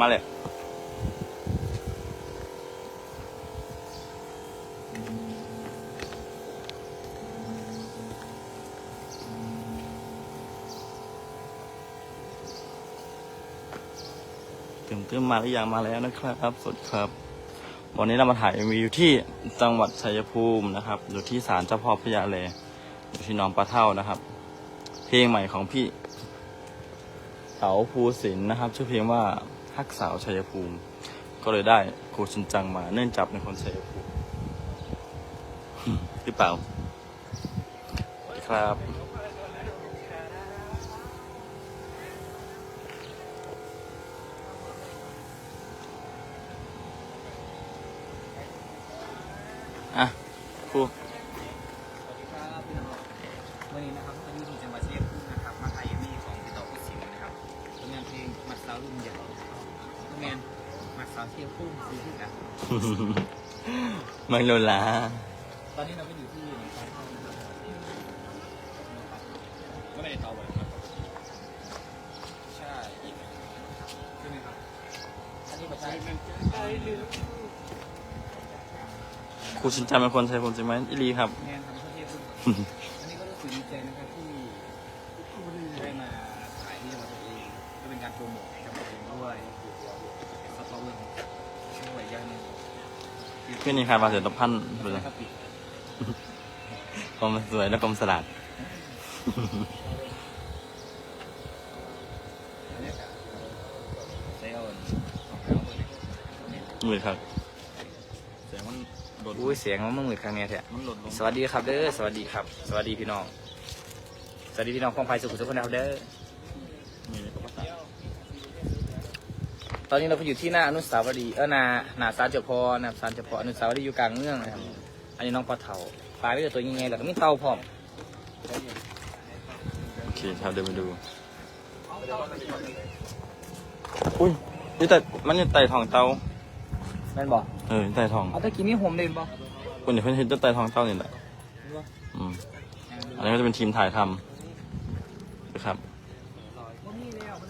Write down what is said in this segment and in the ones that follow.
มาเลยถึงเติมมาหรือยังมาแล้วนะครับสวัสดครับ วันนี้เรามาถ่ายมีอยู่ที่จังหวัดชัยภูมินะครับ อยู่ที่ศาลเจ้าพ่อพญาเลอยู่ที่หนองปลาเท่านะครับ เพลงใหม่ของพี่เต๋าภูสินนะครับ ชื่อเพลงว่า ฮักสาวชัยภูมิ ก็เลยได้โคชินจังมาเนื่องจากเป็นคนชัยภูมิหรือเปล่าครับอะครูสวัสดีครับพี่น้องวันนี้นะครับก็อยู่ที่จังหวัดชัยภูมินะครับ มาถ่ายมีของพี่ต่อผู้สินนะครับผลงานเพลงมัดสาวรุ่นใหญ่ ผลงานมัดสาวชัยภูมิซีรีส์กันไม่โลลาตอนนี้เราก็อยู่ที่หนองคายนะครับก็ไม่ได้ต่อบ่อยครับใช่อีกใช่ไหมครับอันนี้มาใช้เป็นครูชินจังเป็นคนชัยภูมิใช่ไหมอีลีครับงานทำประเทศด้วยอันนี้ก็รู้สึกดีใจนะครับที่ได้มาถ่ายที่จังหวัดตัวเองก็เป็นการโปรโมทจังหวัดตัวเองด้วยสตอเบอร์ช่วยอย่างหนึง พี่นี่ครับมาเสร็จตบพันเลยครับปิดกลมสวยและกลมสลัดบรรยากาศได้เอาของเขาไปเนี่ยมือครับเสียงมันโดดอุ้ยเสียงมันมืดครั้งนี้แท้มันหล่นลงสวัสดีครับเด้อสวัสดีครับ สวัสดีพี่น้อง สวัสดีพี่น้องของไฟสุขุมสุขคนเราเด้อ นี่ก็ภาษา ตอนนี้เราไปอยู่ที่หน้าอนุสาวรีย์เออหนาหนาศาลเจ้าพ่อนะครับศาลเจ้าพ่ออนุสาวรีย์อยู่กลางเมืองนะครับอันนี้น้องปลาเถาปลาไม่ได้ตัวยังไงแล้วก็มีเต่าพร้อมโอเคครับเดี๋ยวไปดู อุ้ยนี่แต่มันอยู่ไต่ทองเตาแม่นบอกเออไต่ทองเอาตะกี้มีโฮมเด่นบอกคุณเดี๋ยวเพิ่นเห็นจะไต่ทองเตานี่แหละอืมอันนี้ก็จะเป็นทีมถ่ายทำนะครับ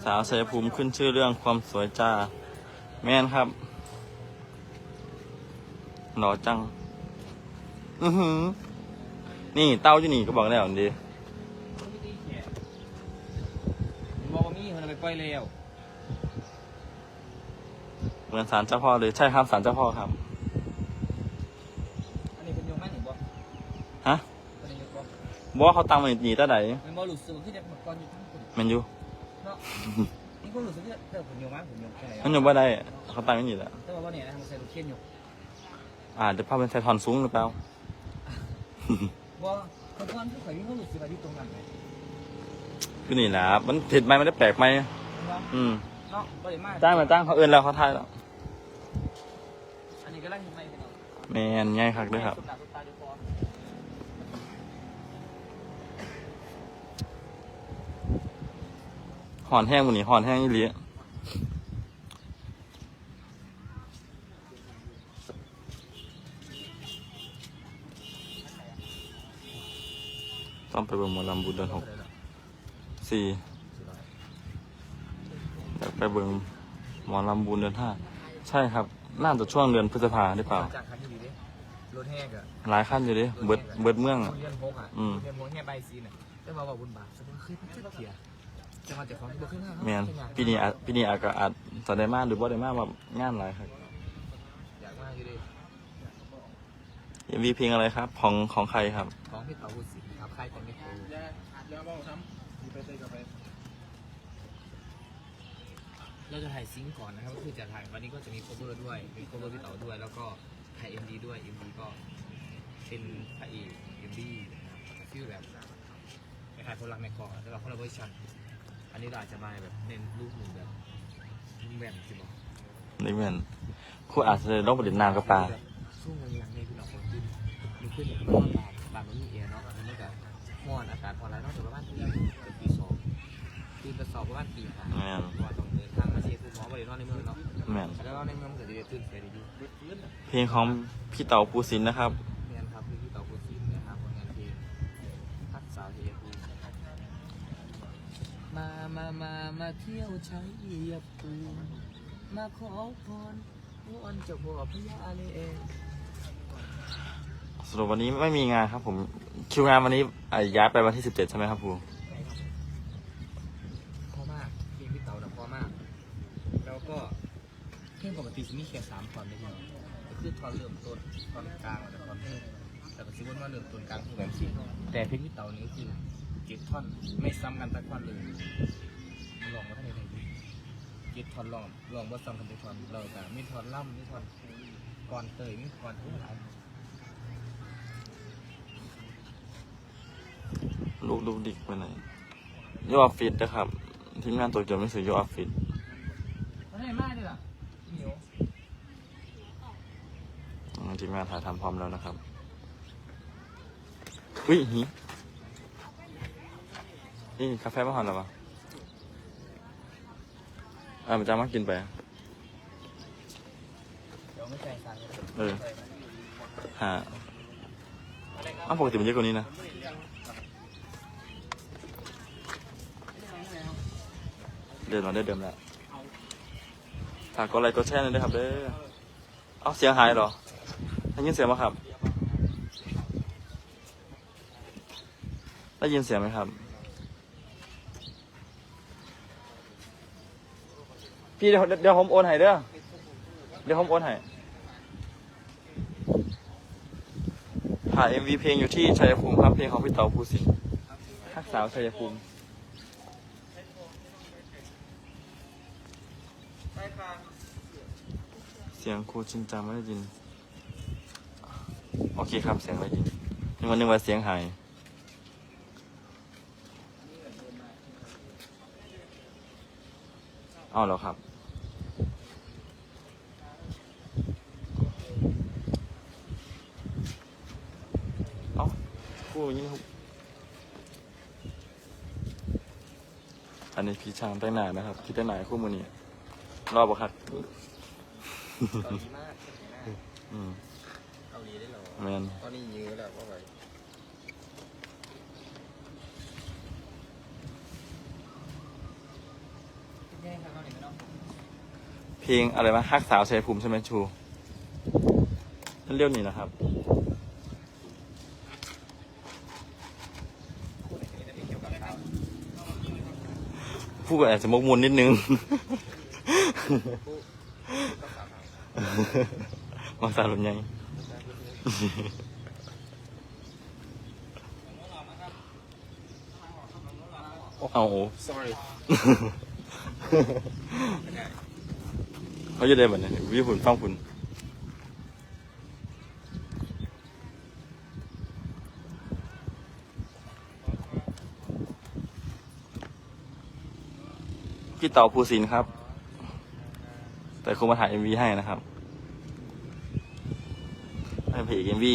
สาวชัยภูมิขึ้นชื่อเรื่องความสวยจ้า แม่นครับ หล่อจัง อือหือ นี่เต้าอยู่นี่ก็บอกแล้วดีบอกว่ามีคนเอาไปปล่อยแล้วเหมือนศาลเจ้าพ่อเลยใช่ครับศาลเจ้าพ่อครับ อันนี้เป็นโยมแม่หนึ่งบ่ฮะอันนี้โยมบ่บอกว่าเขาตังมาหนีตาไหน เป็นบ่รู้สึกว่าที่เด็กเมื่อก่อนอยู่ทั้งคน แมันอยู่เนาะนี่ก็รู้สึกว่าเด็กผมโยมมากผมโยมแค่ไหนมันอยู่บ่ได้เขาตังไม่หนีแหละแต่ว่าเนี่ยนะทำใส่ลูกเขียนอยู่อ่าเดี๋ยวพาเป็นไททอนสูงหรือเปล่าว่าคนก่อนที่ข่อยมีความรู้สึกว่าอยู่ตรงนั้นไหมคือนี่แหละมันเผ็ดไหมมันได้แปลกไหมเนาะอืมเนาะบ่ได้มากจ้างมาจ้างเขาเอินแล้วเขาทายแล้วอันนี้ก็ไล่ยังไงพี่น้องแมนง่ายคักด้วยครับ สุดตาสุดตาดูพอ หอนแห้งวันนี้หอนแห้งอีหลีต้องไปเบิ่งหมอลำบุญเดือนหกสี่อยากไปเบิ่งหมอลำบุญเดือนห้าใช่ครับ น่าจะช่วงเดือนพฤษภาหรือเปล่า จากคันที่ดีดิรถแห้งอะหลายขั้นอยู่ดิเบิดเบิดเมืองอะ เรียนโฮกอะอืม เรียนโฮกแง่ใบซีน่ะได้มาบอกบุญบาปจะเคยพัฒนาเถีย จะมาจากของที่บ่ขึ้นห้าแมนปีนี้อาจปีนี้อาจก็อาจจะได้มากหรือบ่ได้มากแบบงานหลายครับอยากมากอยู่ดิเอ็มวีเพลงอะไรครับ ของของใครครับ ของพี่เต๋าบุญศรีครับค่ายของพี่เต๋าเราจะถ่ายซิงค์ก่อนนะครับก็คือจะถ่ายวันนี้ก็จะมีโคเวอร์ด้วย มีโคเวอร์พี่เต๋าด้วย แล้วก็ถ่ายเอ็มดีด้วยเอ็มดีก็เป็นพระเอกเอ็มดีฟิลแบบคล้ายๆคนรักแม่กอแต่ว่าคนละเวอร์ชัน อันนี้เราอาจจะมาแบบเน้นรูปหนึ่งแบบมุมแบบสิบอกนี่แมนครูอาจจะต้องไปเล่นน้ำกับปลาช่วงเวลาในพี่น้องคนขึ้นมีขึ้นอย่างร้อนบางบางมันมีเอร์เนาะอันนี้ก็ห้อนอากาศพอแล้วนอกจากประมาณตีตีสองตื่นแต่สอบประมาณตีห้าแม่น เพราะว่าต้องเดินทางมาเชียร์คุณหมอบริโนอนในเมืองเนาะแมนแล้วก็ในเมืองมันก็จะได้ตื่นเต้นอยู่ เพลงของพี่เต๋าภูสินทร์นะครับเรียนครับ มามามามาเที่ยวใช้เฮียภูมิมาขอพรวอนเจ้าพ่อพญาเลยเองสรุปวันนี้ไม่มีงานครับผมคิวงานวันนี้อะย้ายไปวันที่สิบเจ็ดใช่ไหมครับครูพอมากเพลงพี่เต๋าน่ะพอมาก แล้วก็เพลงปกติจะมีแค่สามท่อนไม่ใช่หรอก็คือท่อนเริ่มต้นท่อนกลางแล้วก็ท่อนเริ่มแต่ก็ซิว่าเริ่มต้นกลางคือแบบสิแต่เพลงพี่เต๋านี่ก็คือ เจ็ดท่อน ไม่ซ้ำกันสักท่อนเลยลองมาให้ได้ดีเจ็ดท่อนลองลองว่าซ้ำกันสักท่อนเราแต่มีท่อนล่ำมีท่อนก่อนเตยมีก่อนทุกอย่างลูกลูกดิกไปไหนยูออฟฟิศนะครับ ทีมงานตัวเกียวไม่สื่อยูออฟฟิศมันไหนมากเลยล่ะเหนียวอืมทีมงานถ่ายทำพร้อมแล้วนะครับ อุ้ยหี นี่กาแฟมาหอนหรอวะอ่ามันจะมากินไป เดี๋ยวไม่ใจสั่นเลยเออ หาอ้าวปกติมันเยอะกว่านี้นะ เดินมาได้เดิมแล้วฝากกดไลค์กดแชร์หน่อยด้วยครับเด้อเอาเสียงหายเหรอได้ยินเสียงไหมครับ ได้ยินเสียงไหมครับ พี่เดี๋ยวเดี๋ยวผมโอนให้เด้อ เดี๋ยวผมโอนให้ถ่าย MV เพลงอยู่ที่ชัยภูมิครับเพลงของพี่เต๋าภูสินทักสาวชัยภูมิเสียงครูจริงจังไม่ได้ยิน โอเคครับเสียงได้ยินนึกว่านึกว่าเสียงหายเอาแล้วครับ เอาครูยิ่งอั นนี้พี่ช้างใต้หนานะครับพี่ใต้หนาคู่มือนี้รอบบ่ครับเกาหลีมากอืมเกาหลีได้หรอแมนตอนนี้ยื้อแล้วว่าไงแย่งกันเกาหลีไม่ต้องเพลงอะไรวะฮักสาวชัยภูมิใช่ไหมชูนั่นเรียวนี่นะครับ พูดอะไรกันเกี่ยวกับข่าว พูดก็อาจจะมกมวนนิดนึงพูดก็ข่าวมาสารุนยังเอาโอ้ sorry เขาจะได้แบบไหนวิวฝุ่นฟังฝุ่น พี่เต่าภูสินทร์ครับ แต่คงมาถ่ายเอ็มวีให้นะครับให้เพจเอ็มวี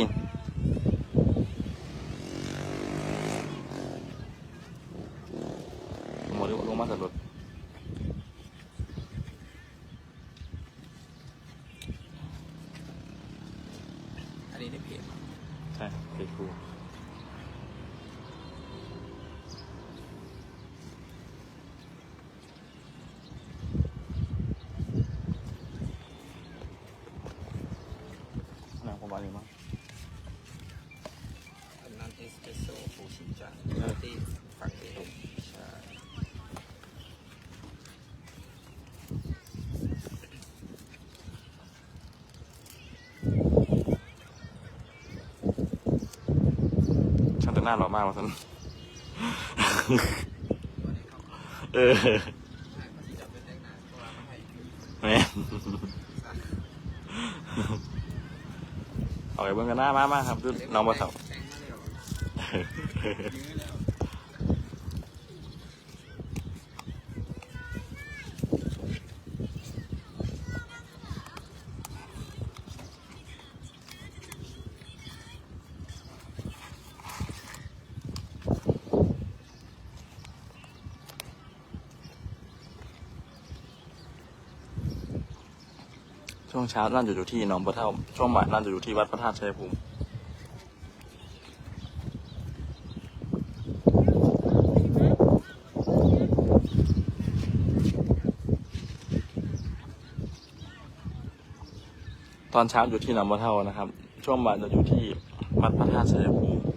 หมดลงมาสะดุด อันนี้ในเพจ ใช่ครับเพจครูนางประมาณนี้มั้ง อันนั้นเอสเปรสโซ่ฟูชินจังที่ฝั่งเอลใช่ ช่างแต่งหน้าหล่อมากวะสันเออแม่เอาไปเบิ่งกันหน้ามามาครับดูน้องมาสั ช่วงเช้าน่าจะอยู่ที่หนองพระเท่า ช่วงบ่ายน่าจะอยู่ที่วัดพระธาตุชัยภูมิตอนเช้าอยู่ที่หนองพระเท่านะครับ ช่วงบ่ายจะอยู่ที่วัดพระธาตุชัยภูมิ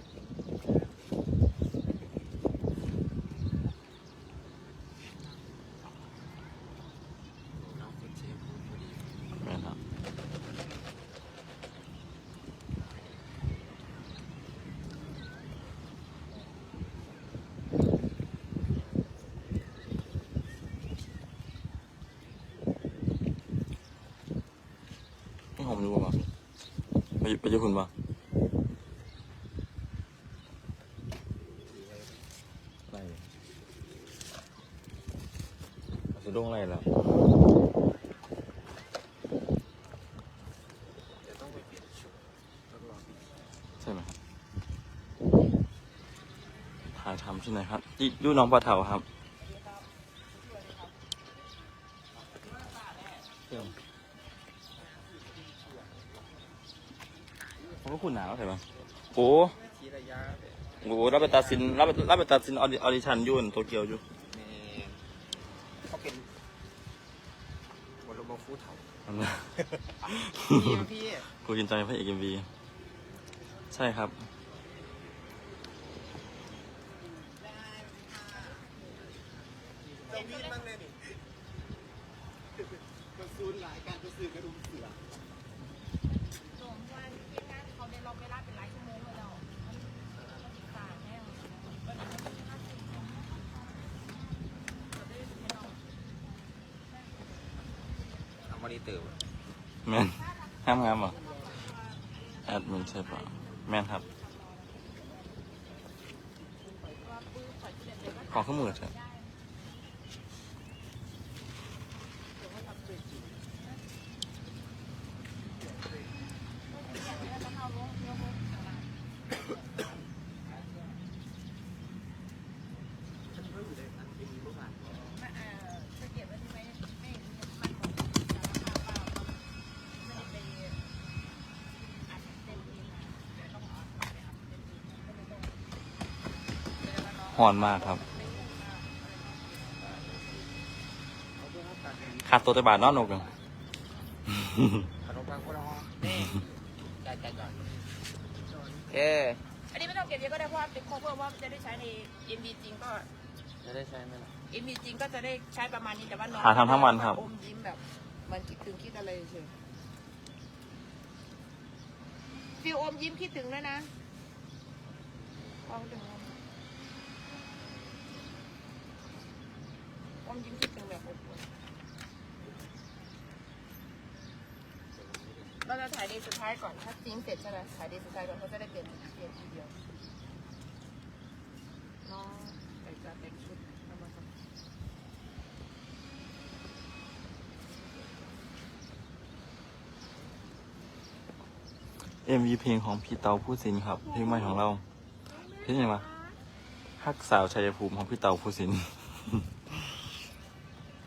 ไปไปเจอคุณป่ะไรอาจจะโดงไรแล้วเดี๋ยวต้องไปเปลี่ยนชุดต้องรอพี่ใช่ไหมครับถ่ายทำที่ไหนครับที่ยู่น้องปลาเถาครับ คุณหนาวใช่ไหมโอ้ทีระยะแบบโหรับไปตัดสินรับไปรับไปตัดสินออดิออดิชั่นอยุ่นโตเกียวอยู่แม่เขาเป็นบอลบอลฟูเถานั่นนะพี่พี่กูกินใจพระเอกเอ็มวีใช่ครับ จะวิ่งมั่งเลยนี่มันซูนหลายการจะซื้อกระดุมเสือ หลวงว่าทีมงานเขาได้รอเวลาเป็นหลายชั่วโมงเลยเรามันติดตาแน่เลยวันนี้มันเป็นห้าสิบเราได้ให้น้อง เอามา ดีเตอร์แม่นห้ามงามเหรอแอดมินใช่ปะแม่นครับว่าปื้มขอที่เด็ดเลยว่าขอขึ้นมือเถอะ ไม่เออจะเก็บไว้ที่ไม่ไม่มันหมดสารภาพว่าเขาไม่ได้ไปอัดเต็มทีมาเดี๋ยวต้องเอาไปอัดเต็มทีก็เลยต้องเดี๋ยวเราลอง ห่อนมากครับขาดตัวแต่บาทเนอนนกเลยขนมปังคนละห้องนี่จ่ายจ่ายจ่ายเอออันนี้ไม่ต้องเก็บเยอะก็ได้เพราะว่าเป็นโคเวอร์ว่าจะได้ใช้ใน MV จริงก็ จะได้ใช้ไหมล่ะ MV จริงก็จะได้ใช้ประมาณนี้แต่ว่าน้องหาทำทั้งวันครับ อมยิ้มแบบมันคิดถึงคิดอะไรเฉยฟิลอมยิ้มคิดถึงด้วยนะเอาถึงอมยิ้มคิดถึงแบบอบอุ่น เราจะถ่ายดย์สุดท้ายก่อน ถ้าจริงเสร็จใช่ไหมถ่ายดย์สุดท้ายก่อนเขาจะได้เปลี่ยนเปลี่ยนทีเดียวน้องแต่จะแต่งชุดเอามาทำเอ็มวีเพลงของพี่เตาผู้สินครับ เพลงใหม่ของเราเพลงยังไงฮักสาวชัยภูมิของพี่เตาผู้สิน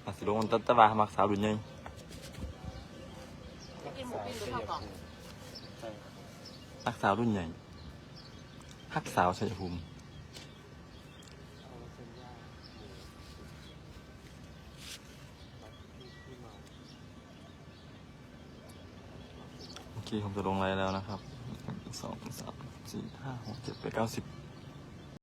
อาสิลงมันตะตะบามักสาวดุนยัง หรือข้าวกล่องฮักสาวรุ่นใหญ่ฮักสาวชัยภูมิโอเคผมจะลงไลน์แล้วนะครับหนึ่งสองสามสี่ห้าหกเจ็ดแปดเก้าสิบ